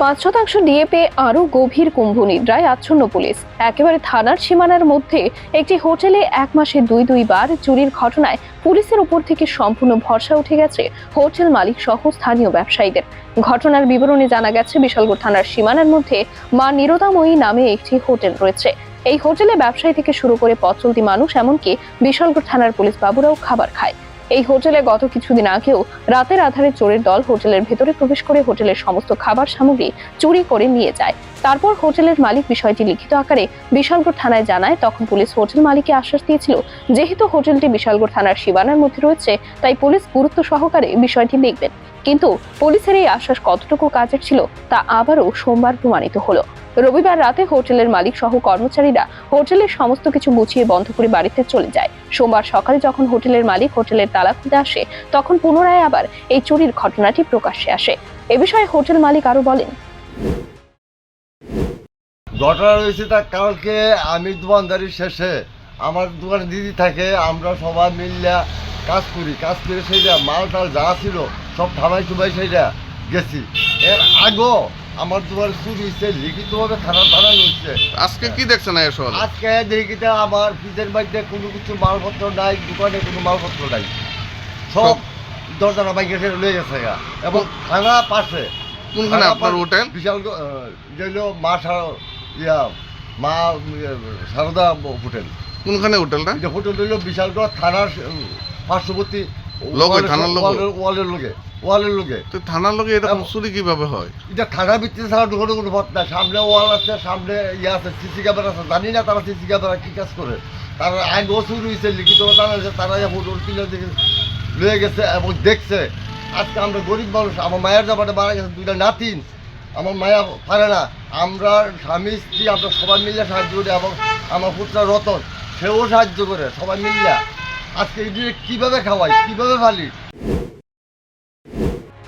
পাঁচ শতাংশ ডিএ পেয়ে আরও গভীর কুম্ভ নিদ্রায় আচ্ছন্ন পুলিশ। একেবারে থানার সীমানার মধ্যে একটি হোটেলে এক মাসে দুই দুইবার চুরির ঘটনায় পুলিশের উপর থেকে সম্পূর্ণ ভরসা উঠে গেছে হোটেল মালিক সহ স্থানীয় ব্যবসায়ীদের। ঘটনার বিবরণে জানা গেছে, বিশালগড় থানার সীমানার মধ্যে মা নিরোদাময়ী নামে একটি হোটেল রয়েছে। এই হোটেলে ব্যবসায়ী থেকে শুরু করে পথ চলতি মানুষ, এমনকি বিশালগড় থানার পুলিশ বাবুরাও খাবার খায়। এই হোটেলে গত কিছুদিন আগেও রাতের আধারে চোরের দল হোটেলের ভেতরে প্রবেশ করে হোটেলের সমস্ত খাবার সামগ্রী চুরি করে নিয়ে যায়। তারপর হোটেলের মালিক বিষয়টি লিখিত আকারে বিশালগড় থানায় জানায়, তখন পুলিশ হোটেল মালিককে আশ্বাস দিয়েছিল, যেহেতু হোটেলটি বিশালগড় থানার সীমানার মধ্যে রয়েছে, তাই পুলিশ গুরুত্ব সহকারে বিষয়টি দেখবেন। কিন্তু পুলিশের এই আশ্বাস কতটুকু কাজের ছিল, তা আবারও সোমবার প্রমাণিত হলো। রবিবার রাতে হোটেলের মালিক সহ কর্মচারীরা হোটেলের সমস্ত কিছু গুছিয়ে বন্ধ করে বাড়িতে চলে যায়। সোমবার সকালে যখন হোটেলের মালিক হোটেলের তালা খুলতে আসে, তখন পুনরায় আবার এই চুরির ঘটনাটি প্রকাশ্যে আসে। এ বিষয়ে হোটেল মালিক আরও বলেন। ঘটনা রয়েছে তা কালকে আমি দোকানদারি শেষে আমার দোকানে দিদি থাকে, আমরা সবাই মিললে কাজ করি। কাজ করে সেইটা মাল টাল যা ছিল সব থামাই টুমাই সেইটা গেছি। এর আগেও আমার দোকানে চুরি হচ্ছে লিখিতভাবে থানা থানা হচ্ছে আজকে কি দেখছেন এসব আজকে দেখিতে আমার ফ্রিজের মধ্যে কোনো কিছু মালপত্র নাই দোকানে কোনো মালপত্র নাই। সব দরজাটা বাইকে লয়ে গেছে এবং থানা পাশে কোনখানে আপনার হোটেল? বিশাল যেগুলো মা ইয়া মা ইয়ে, সারদা হোটেল। কোনখানে হোটেলটা? হোটেল হইল বিশালগড় থানার পার্শ্ববর্তী লগে, থানার? ওয়ালের- ওয়ালের লোকে। ওয়ালের লোকে তো থানার লোকে এরকম চুরি কীভাবে হয়? এটা থানার ভিত্তিতে ছাড়া ঢুকানো কোনো পথ নাই। সামনে ওয়াল আছে সামনে ইয়ে আছে সিসি ক্যামেরা আছে। জানি না তারা সিসি ক্যামেরা কি কাজ করে। তারা আগেও শুরু হয়েছে লিখিত জানা হয়েছে তারা যে হোটেল কিনে দেখে লয়ে গেছে এবং দেখছে। আজকে আমরা গরিব মানুষ আমার মায়ের জামাটা মারা গেছে দুইটা নাতিন আমার মায়া পারে না। আমরা স্বামী স্ত্রী আমরা সবাই মিলে সাহায্য করি এবং আমার পুত্র রতন সেও সাহায্য করে সবাই মিললে আজকে এই দিনে কীভাবে খাওয়াই কীভাবে ফালি?